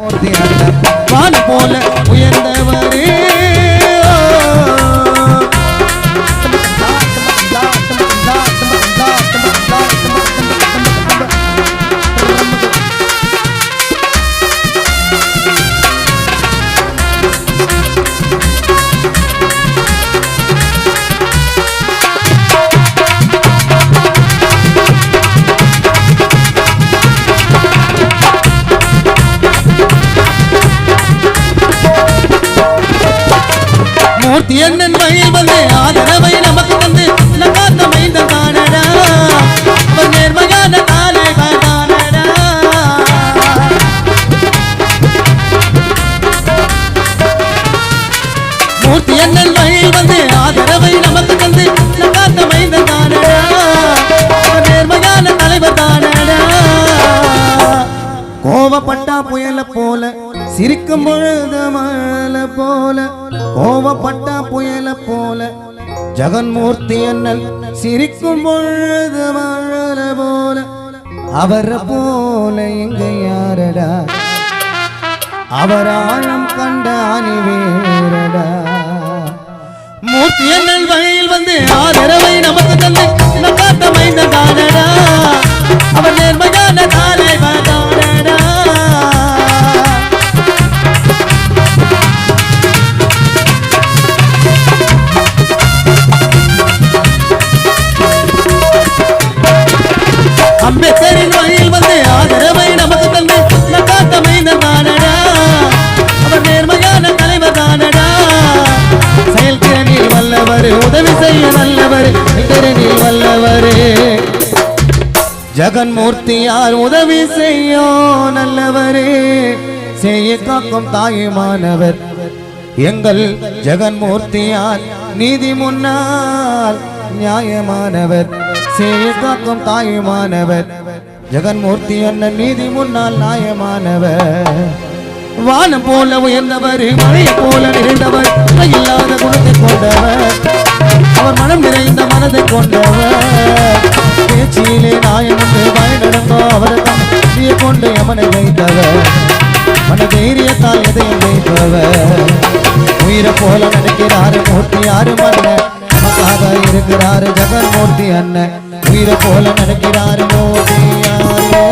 வான போல. மூர்த்தி அண்ணன் வழியில் வந்து ஆதரவை நமக்கு தந்து நகாத்த மைந்த காணடா. நேர்மையான காலை காணடா மூர்த்தி அண்ணன் வழியில் வந்து ஆதரவை நமக்கு தந்து நகாத்த மைந்த காணடா. நேர்மையான தலைவர் தானடா. கோவப்பட்டா புயல போல சிரிக்கும் பொழுது மழை போல கோவப்பட்டா புயல போல ஜெகன்மூர்த்தி அண்ணல் சிரிக்கும் பொழுது மழை போல. அவரை போல எங்க யாரடா? அவர் ஆழம் கண்ட அணிவேரடா மூர்த்தி அண்ணல் வகையில் வந்து ஆதரவை நமக்கு தந்து ஜெகன்மூர்த்தியார் உதவி செய்யோ நல்லவரே? செய்ய காக்கும் தாயுமானவர் எங்கள் ஜெகன்மூர்த்தியார் நீதி முன்னால் நியாயமானவர். செய்ய காக்கும் தாயுமானவர் ஜெகன்மூர்த்தி அண்ணன் நீதி முன்னால் நியாயமானவர். வானம் போல உயர்ந்தவர் மழை போல நிறைந்தவர் இல்லாத குணத்தை கொண்டவர். அவர் மனம் நிறைந்த மனதை கொண்டவர். பேச்சியிலே நாயம் உண்டு பயனடங்கோ அவரை தான் கொண்டு யமனை வைத்தவர். மன தைரியத்தால் எதையும் வைப்பவர் உயிரை போல நினைக்கிறாரு மூர்த்தி யாரு மன்ன நமக்காக இருக்கிறாரு ஜெகன்மூர்த்தி அண்ணன் உயிரை போல நினைக்கிறாரு மூர்த்தி யாரு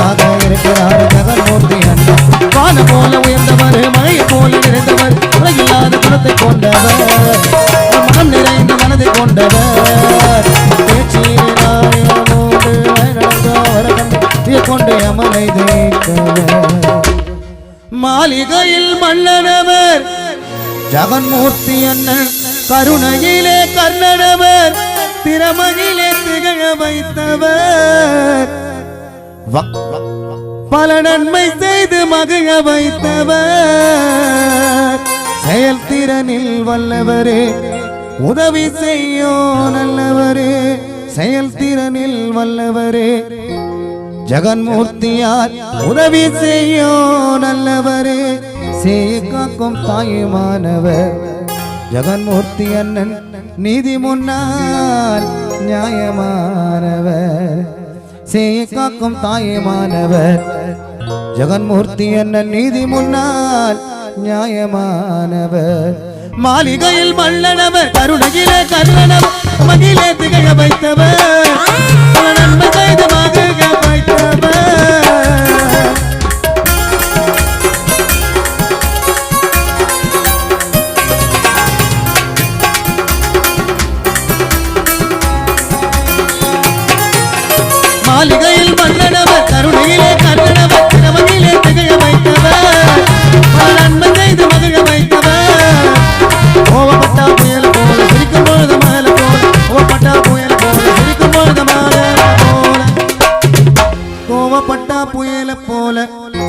அண்ணன் இருக்கிறாரு ஜெகன்மூர்த்தி அண்ணன் வான போல உயர்ந்தவர் மழையை போல நிறைந்தவர். உலகில்லாத குணத்தை கொண்டவர். மாளிகையில் மன்னனவர். ஜெகன்மூர்த்தி அண்ணன் கருணையிலே கர்ணனவர் திறமையிலே திகழ வைத்தவர். பல நன்மை செய்து மகிழ வைத்தவர். செயல்திறனில் வல்லவரே உதவி செய்யோ நல்லவரே செயல்திறனில் வல்லவரே ஜெகன்மூர்த்தியார் உதவி செய்யோ நல்லவரே. சேய காக்கும் தாயுமானவர். ஜெகன்மூர்த்தி அண்ணன் நீதி முன்னால் நியாயமானவர். சேய காக்கும் தாயுமானவர். ஜெகன்மூர்த்தி அண்ணன் நீதி முன்னால் நியாயமானவர். மாளிகையில் மல்லனவர் கருணையிலே கல்லனவர் மகிழே திகழ வைத்தவர்.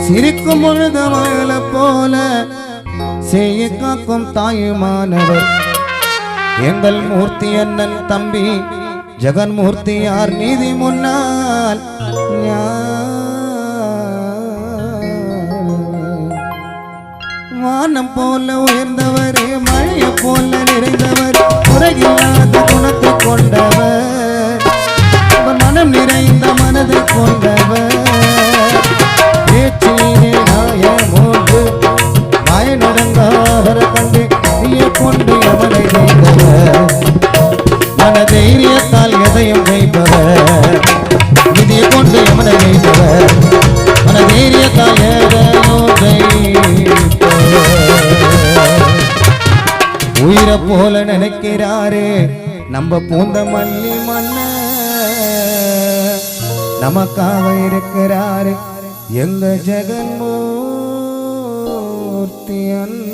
சிரிக்கும் பொழுது மழை போல செய்ய காக்கும் தாயுமானவர். எங்கள் மூர்த்தி அண்ணன் தம்பி ஜெகன்மூர்த்தியார் நீதி முன்னால்? வானம் போல உயர்ந்தவரே மழையை போல நிறைந்தவர். குறையில்லாத போல நினைக்கிறாரு. நம்ம பூந்த மல்லி மன்ன நமக்காக இருக்கிறாரு. எங்க ஜெகன்மூர்த்தி அண்ணன்